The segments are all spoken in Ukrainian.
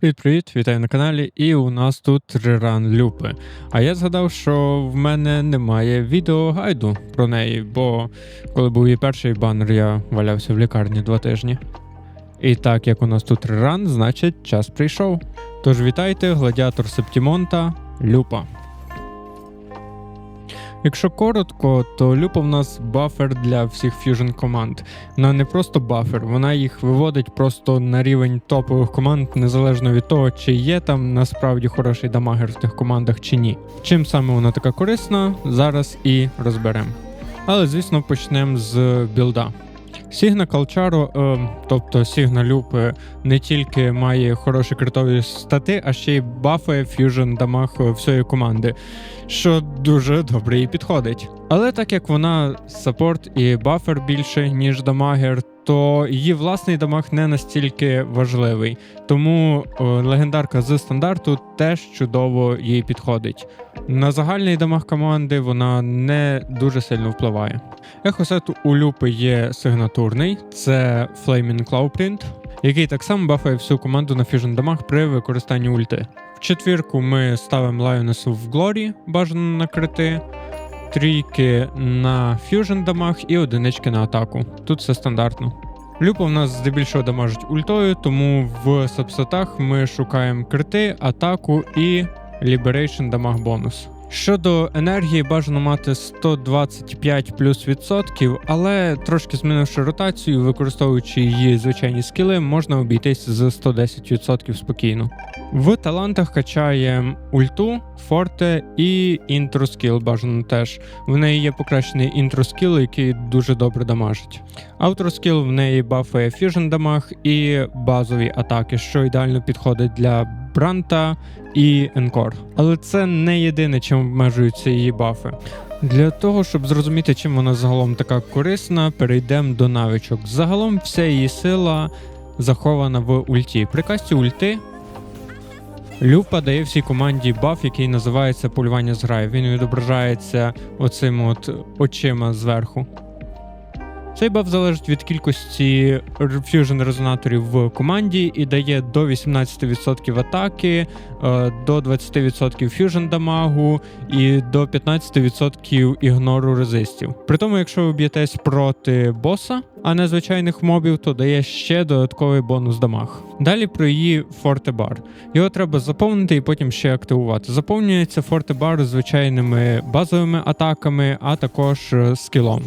Привіт-привіт, вітаю на каналі. І у нас тут реран люпи. А я згадав, що в мене немає відеогайду про неї, бо коли був її перший банер, я валявся в лікарні два тижні. І так як у нас тут реран, значить час прийшов. Тож вітайте, гладіатор Септімонта, люпа. Якщо коротко, то люпа в нас бафер для всіх фьюжн команд. Вона не просто бафер, вона їх виводить просто на рівень топових команд, незалежно від того, чи є там насправді хороший дамагер в тих командах чи ні. Чим саме вона така корисна, зараз і розберемо. Але звісно почнемо з білда. Сігна Калчаро, е, тобто Сігна Люп, не тільки має хороші критові стати, а ще й бафає ф'южн дамаг всієї команди, що дуже добре їй підходить. Але так як вона саппорт і бафер більше, ніж дамагер, то її власний дамаг не настільки важливий. Тому е, легендарка з стандарту теж чудово їй підходить. На загальний дамаг команди вона не дуже сильно впливає. Ехосет у люпи є сигнатурний, це Flaming Clawprint, який так само бафає всю команду на фіжн дамаг при використанні ульти. В четвірку ми ставимо Лайонесу в Глорі, бажано на крити, трійки на фьюжн дамаг і одинички на атаку. Тут все стандартно. Люпа в нас здебільшого дамажить ультою, тому в сабсетах ми шукаємо крити, атаку і Liberation дамаг бонус. Щодо енергії, бажано мати 125 плюс відсотків, але трошки змінивши ротацію, використовуючи її звичайні скіли, можна обійтись з 110% спокійно. В талантах качаємо ульту, форте і інтроскіл бажано теж. В неї є покращений інтроскіл, який дуже добре дамажить. Аутроскіл в неї бафає фьюжн дамаг і базові атаки, що ідеально підходить для Бранта і Енкор. Але це не єдине, чим обмежуються її бафи. Для того, щоб зрозуміти, чим вона загалом така корисна, перейдемо до навичок. Загалом вся її сила захована в ульті. При касті ульти Люпа дає всій команді баф, який називається полювання з граю. Він відображається оцим от очима зверху. Цей баф залежить від кількості фьюжн резонаторів в команді і дає до 18% атаки, е, до 20% фьюжн дамагу і до 15% ігнору резистів. При тому, якщо ви б'єтесь проти боса, а не звичайних мобів, то дає ще додатковий бонус дамаг. Далі про її фортебар. Його треба заповнити і потім ще активувати. Заповнюється фортебар звичайними базовими атаками, а також е, скілом.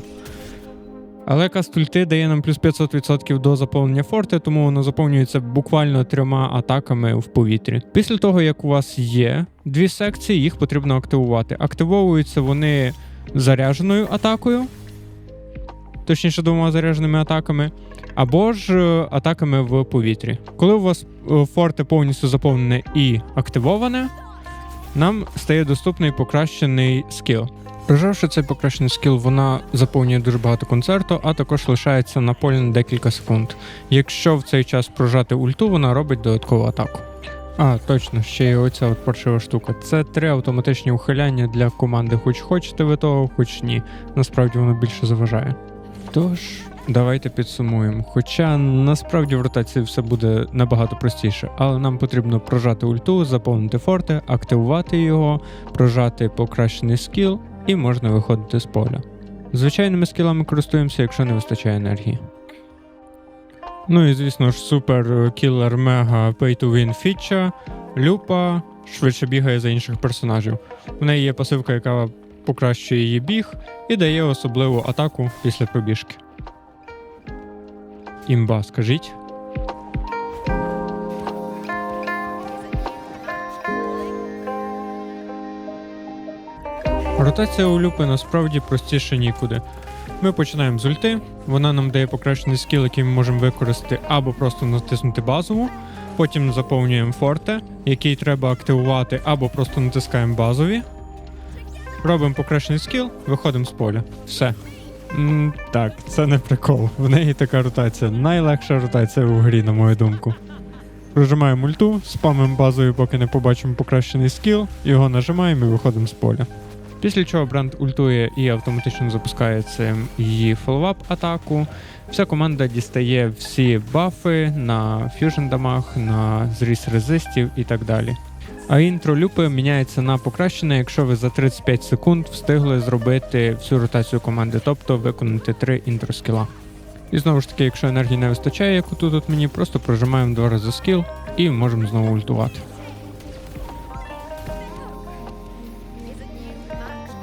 Але каст ульти дає нам плюс 500% до заповнення форти, тому воно заповнюється буквально трьома атаками в повітрі. Після того, як у вас є дві секції, їх потрібно активувати. Активовуються вони зарядженою атакою, точніше двома зарядженими атаками, або ж е, атаками в повітрі. Коли у вас е, форте повністю заповнене і активоване, нам стає доступний покращений скіл. Прожавши цей покращений скіл, вона заповнює дуже багато концерту, а також лишається на полі на декілька секунд. Якщо в цей час прожати ульту, вона робить додаткову атаку. А, точно, ще й оця от паршива штука. Це три автоматичні ухиляння для команди, хоч хочете ви того, хоч ні. Насправді воно більше заважає. Тож, давайте підсумуємо. Хоча насправді в ротації все буде набагато простіше, але нам потрібно прожати ульту, заповнити форте, активувати його, прожати покращений скіл і можна виходити з поля. Звичайними скілами користуємося, якщо не вистачає енергії. Ну і звісно ж, супер кілер мега pay to win фіча, люпа швидше бігає за інших персонажів. В неї є пасивка, яка покращує її біг і дає особливу атаку після пробіжки. Імба, скажіть. Ротація у люпи насправді простіше нікуди. Ми починаємо з ульти, вона нам дає покращений скіл, який ми можемо використати або просто натиснути базову. Потім заповнюємо форте, який треба активувати, або просто натискаємо базові. Робимо покращений скіл, виходимо з поля. Все. М, так, це не прикол. В неї така ротація. Найлегша ротація в грі, на мою думку. Прожимаємо ульту, спамимо базові, поки не побачимо покращений скіл, його нажимаємо і виходимо з поля. Після чого бренд ультує і автоматично запускає цим її фоллоуап атаку. Вся команда дістає всі бафи на фьюжн дамаг, на зріс резистів і так далі. А інтро люпи міняється на покращене, якщо ви за 35 секунд встигли зробити всю ротацію команди, тобто виконати три інтро скіла. І знову ж таки, якщо енергії не вистачає, як отут от мені, просто прожимаємо два рази скіл і можемо знову ультувати.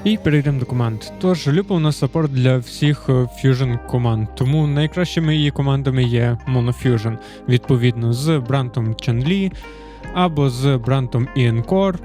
І перейдемо до команд. Тож, Люпа у нас саппорт для всіх е, Fusion команд, тому найкращими її командами є Monofusion, відповідно з брантом Чанлі, або з брантом Core,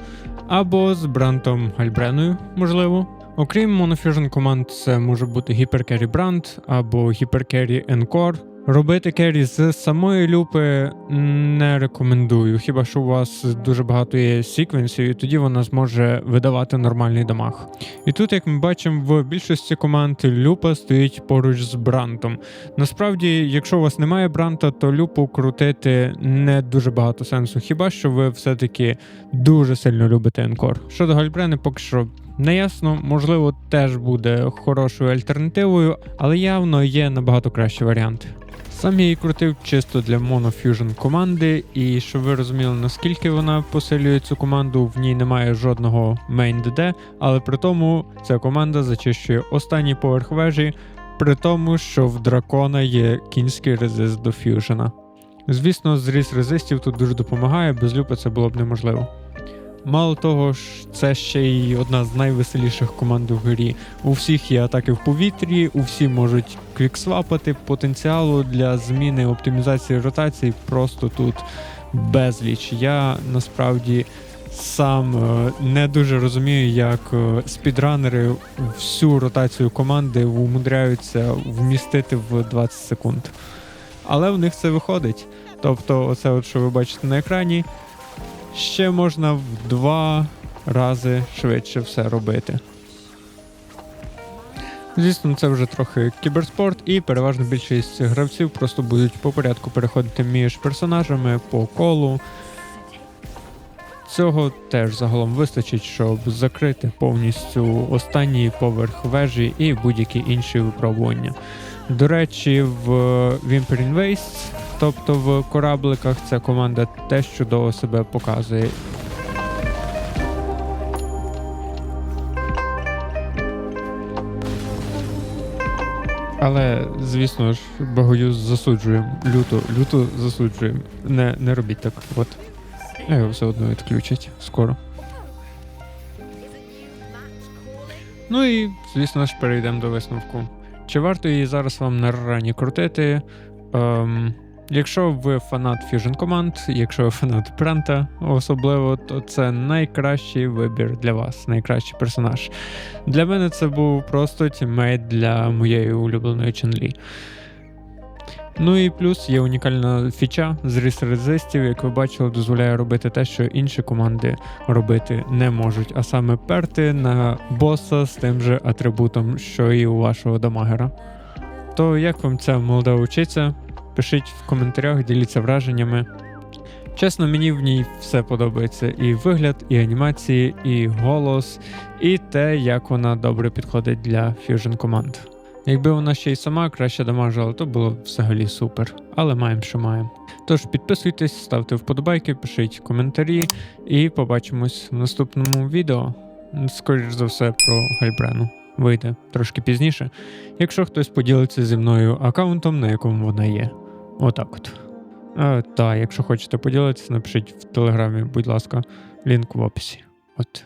або з брантом Гальбреною, можливо. Окрім Monofusion команд, це може бути Hypercarry Бранд або Hypercarry Encore. Робити керрі з самої люпи не рекомендую, хіба що у вас дуже багато є секвенсів, і тоді вона зможе видавати нормальний дамаг. І тут, як ми бачимо, в більшості команд люпа стоїть поруч з брантом. Насправді, якщо у вас немає бранта, то люпу крутити не дуже багато сенсу, хіба що ви все-таки дуже сильно любите енкор. Щодо Гальбрени, поки що. Неясно, можливо, теж буде хорошою альтернативою, але явно є набагато кращі варіанти. Сам я її крутив чисто для Monofusion команди, і щоб ви розуміли, наскільки вона посилює цю команду, в ній немає жодного main DD, але при тому ця команда зачищує останній поверх вежі, при тому, що в дракона є кінський резист до фьюжена. Звісно, зріз резистів тут дуже допомагає, без люпи це було б неможливо. Мало того ж, це ще й одна з найвеселіших команд у грі. У всіх є атаки в повітрі, у всі можуть квіксвапати, потенціалу для зміни оптимізації ротації просто тут безліч. Я насправді сам е, не дуже розумію, як е, спідранери всю ротацію команди умудряються вмістити в 20 секунд. Але в них це виходить. Тобто, оце, от, що ви бачите на екрані, ще можна в два рази швидше все робити. Звісно, це вже трохи кіберспорт, і переважно більшість гравців просто будуть по порядку переходити між персонажами по колу. Цього теж загалом вистачить, щоб закрити повністю останній поверх вежі і будь-які інші випробування. До речі, в Whimpering Waste, тобто в корабликах, ця команда теж чудово себе показує. Але, звісно ж, Богоюз засуджуємо. Люто, люто засуджуємо. Не, не робіть так. От. Його все одно відключать скоро. Ну і, звісно ж, перейдемо до висновку. Чи варто її зараз вам на рані крутити? Ем, якщо ви фанат Fusion команд, якщо ви фанат Бранта особливо, то це найкращий вибір для вас, найкращий персонаж. Для мене це був просто тіммейт для моєї улюбленої Ченлі. Ну і плюс є унікальна фіча зріс резистів, як ви бачили, дозволяє робити те, що інші команди робити не можуть, а саме перти на боса з тим же атрибутом, що і у вашого дамагера. То як вам ця молода учиця? Пишіть в коментарях, діліться враженнями. Чесно, мені в ній все подобається: і вигляд, і анімації, і голос, і те, як вона добре підходить для фьюжн команд. Якби вона ще й сама краще дамажила, то було б взагалі супер. Але маємо, що маємо. Тож підписуйтесь, ставте вподобайки, пишіть коментарі, і побачимось в наступному відео. Скоріш за все, про Гальбрену. Вийде трошки пізніше, якщо хтось поділиться зі мною аккаунтом, на якому вона є. Отак от. А, та, якщо хочете поділитися, напишіть в телеграмі, будь ласка, лінк в описі. От.